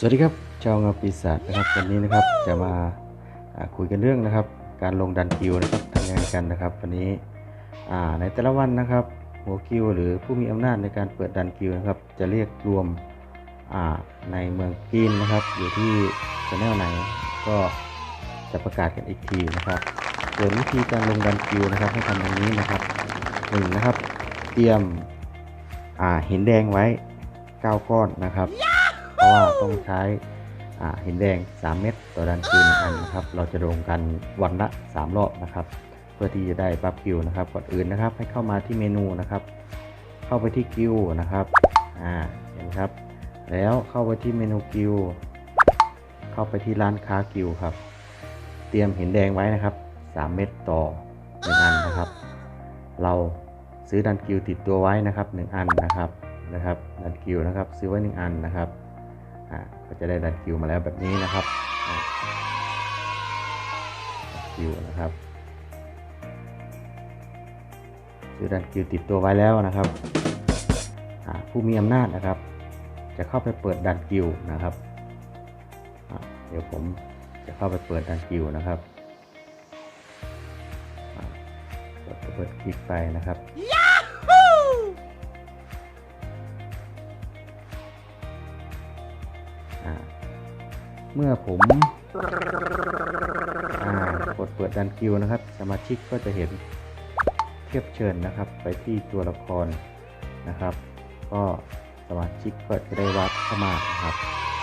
สวัสดีครับชาวเงาปีศาจนะครับวันนี้นะครับจะมาคุยกันเรื่องนะครับ การลงดันคิวนะครับทำยังไงกันนะครับ วันนี้ในแต่ละวันนะครับ หัวคิวหรือผู้มีอำนาจในการเปิดดันคิวนะครับ จะเรียกรวมในเมืองกีนนะครับ อยู่ที่ชแนลไหนก็จะประกาศกันอีกทีนะครับส่วนวิธีการลงดันคิวนะครับ ให้ทำอย่างนี้นะครับหนึ่งนะครับ เตรียมหินแดงไว้ 9 ก้อนนะครับ ราะว่าต้องใช้อ่าหินแดง 3 เม็ดต่อดันคิวหนึ่งอันนะครับ เราจะลงกันวันละ 3 รอบนะครับ เพื่อที่จะได้บัฟคิวนะครับก่อนอื่นนะครับ ให้เข้ามาที่เมนูนะครับ เข้าไปที่คิวนะครับอ่าเห็นครับ แล้วเข้าไปที่เมนูคิวเข้าไปที่ร้านค้าคิวครับ เตรียมหินแดงไว้นะครับ 3 เม็ดต่อ1อันนะครับ เราซื้อดันคิวติดตัวไว้นะครับ 1 อันนะครับนะครับดันคิวนะครับ ซื้อไว้ 1 อันนะครับ อ่าก็จะได้ดันคิวมาแล้วแบบนี้นะครับดันคิวนะครับซื้อดันคิวติดตัวไว้แล้วนะครับ ผู้มีอำนาจนะครับ จะเข้าไปเปิดดันคิวนะครับ เดี๋ยวผมจะเข้าไปเปิดดันคิวนะครับกดเปิดคลิกไปนะครับ เมื่อผมอกดเปิดดันคิวนะครับ สมาชิกก็จะเห็นเทียบเชิญนะครับ ไปที่ตัวละครนะครับ ก็สมาชิกก็จะได้วัดเข้ามานะครับ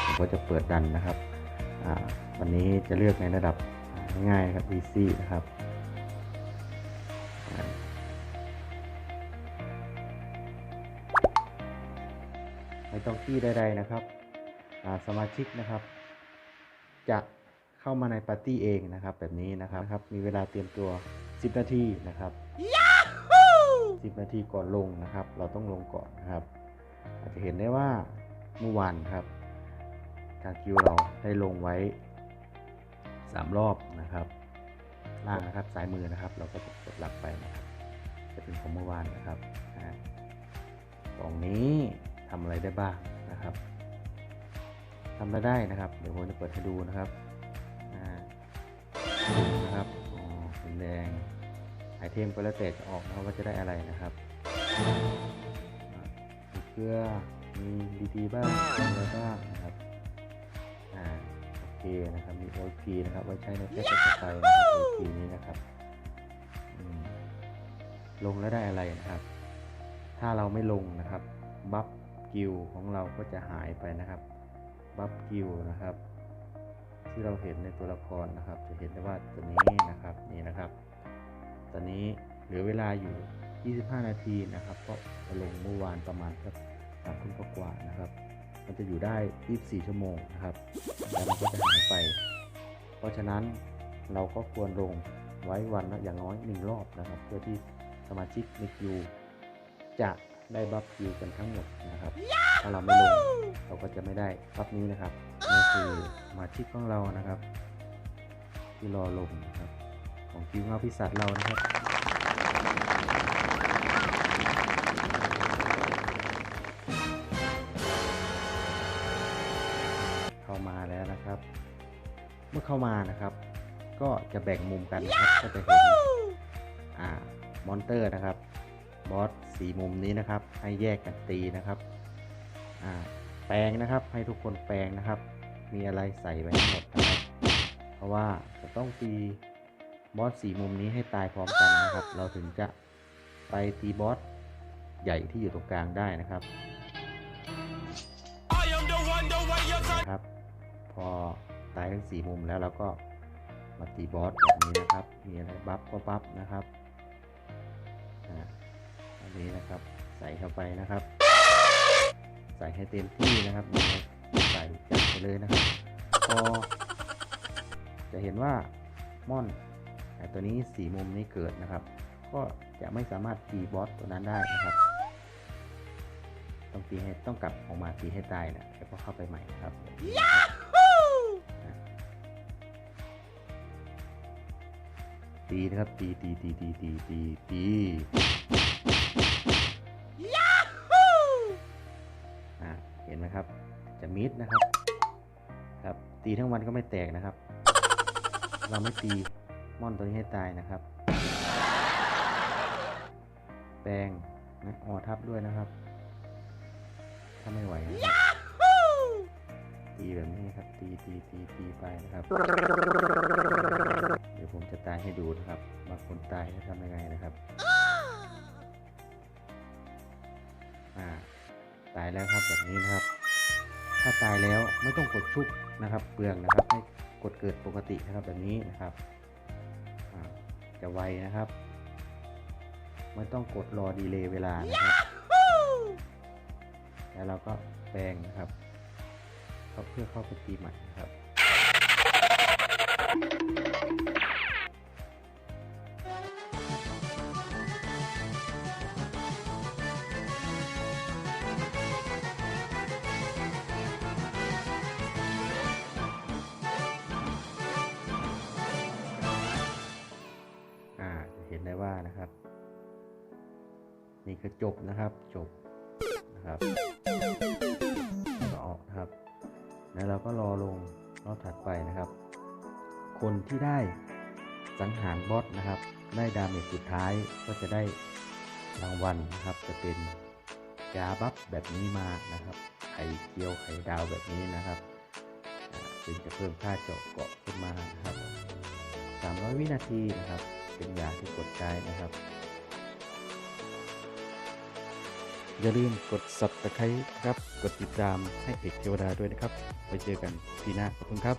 ผมก็จะเปิดดันนะครับวันนี้จะเลือกในระดับง่ายๆครับ easy นะครับไม่ต้องที่ใดๆนะครับสมาชิกนะครับ จะเข้ามาในปาร์ตี้เองนะครับ แบบนี้นะครับครับมีเวลาเตรียมตัว 10 นาทีนะครับ10 นาทีก่อนลงนะครับ เราต้องลงก่อนนะครับ อาจจะเห็นได้ว่าเมื่อวานครับทางคิวเราได้ลงไว้ 3 รอบนะครับล่างนะครับซ้ายมือนะครับ เราก็จะกดรับไปนะครับ จะเป็นของเมื่อวานนะครับอ่าตรงนี้ทำอะไรได้บ้างนะครับ ทำไม่ได้นะครับ เดี๋ยวผมจะเปิดให้ดูนะครับนะครับอ๋อสีแดงไอเทมก็แล้วแต่จะออกนะว่าจะได้อะไรนะครับมีเกลือมีดีดีบ้างมีอะไรบ้างนะครับอ่าโอเคนะครับมี OP นะครับไว้ใช้ในแพ็กเกจไฟนะครับ OP นี้นะครับลงแล้วได้อะไรนะครับ ถ้าเราไม่ลงนะครับ บัฟกิลของเราก็จะหายไปนะครับ บัฟกิลนะครับ ที่เราเห็นในตัวละครนะครับ จะเห็นได้ว่าตัวนี้นะครับนี่นะครับ ตอนนี้เหลือเวลาอยู่ 25 นาทีนะครับเพราะลงเมื่อวานประมาณสักสามทุ่มกว่านะครับ มันจะอยู่ได้ 24 ชั่วโมงนะครับแล้วมันก็จะหายไป เพราะฉะนั้นเราก็ควรลงไว้วันละอย่างน้อยหนึ่งรอบนะครับ เพื่อที่สมาชิกในคิวจะ ได้บัฟคิวกันทั้งหมดนะครับ ถ้าเราไม่ลงเราก็จะไม่ได้บัฟนี้นะครับนี่คือสมาชิกของเรานะครับ ที่รอลงนะครับ ของคิวเงาพิศาจเรานะครับเข้ามาแล้วนะครับ เมื่อเข้ามานะครับ ก็จะแบ่งมุมกันนะครับก็จะเห็นอ่ามอนเตอร์นะครับ บอสสีมุมนี้นะครับ ให้แยกกันตีนะครับแปลงนะครับ ให้ทุกคนแปลงนะครับ มีอะไรใส่ไว้หมดนะครับเพราะว่าจะต้องตีบอสสีมุมนี้ให้ตายพร้อมกันนะครับ เราถึงจะไปตีบอสใหญ่ที่อยู่ตรงกลางได้นะครับครับ พอตายทั้งสี่มุมแล้วเราก็มาตีบอสแบบนี้นะครับ มีอะไรบัฟก็บัฟนะครับ นี้นะครับ ใส่เข้าไปนะครับ ใส่ให้เต็มที่นะครับใส่จัดไปเลยนะครับพอจะเห็นว่าม่อนตัวนี้สี่มุมนี้เกิดนะครับ ก็จะไม่สามารถตีบอสตัวนั้นได้นะครับต้องตีให้ต้องกลับออกมาตีให้ตายนะแล้วก็เข้าไปใหม่นะครับตีนะครับตีตีตีตีตีตีตี เห็นไหมครับจะมิดนะครับ ครับ ตีทั้งวันก็ไม่แตกนะครับ เราไม่ตีม่อนตัวนี้ให้ตายนะครับ แปลงนะออทับด้วยนะครับ ถ้าไม่ไหวนะครับตีแบบนี้ครับ ตีตีตีตีไปนะครับ เดี๋ยวผมจะตายให้ดูนะครับบางคนตายจะทำยังไงนะครับอ่าตายแล้วครับแบบนี้นะครับ ถ้าตายแล้วไม่ต้องกดชุบนะครับเปลืองนะครับให้กดเกิดปกตินะครับแบบนี้นะครับจะไวนะครับ ไม่ต้องกดรอดีเลย์เวลานะครับแล้วเราก็แปลงนะครับเข้าเพื่อเข้าไปตีใหม่นะครับ นี่คือจบนะครับจบนะครับก็ออกนะครับ แล้วเราก็รอลงรอบถัดไปนะครับ คนที่ได้สังหารบอสนะครับ ได้ดาเมจสุดท้ายก็จะได้รางวัลนะครับ จะเป็นยาบัฟแบบนี้มานะครับไข่เจียวไข่ดาวแบบนี้นะครับอ่าซึ่งจะเพิ่มค่าเจาะเกาะขึ้นมานะครับ 300 วินาทีนะครับ เป็นยาที่กดใช้นะครับ อย่าลืมกด subscribe ครับ กดติดตามให้เพจเทวดาด้วยนะครับ ไปเจอกันทีหน้าขอบคุณครับ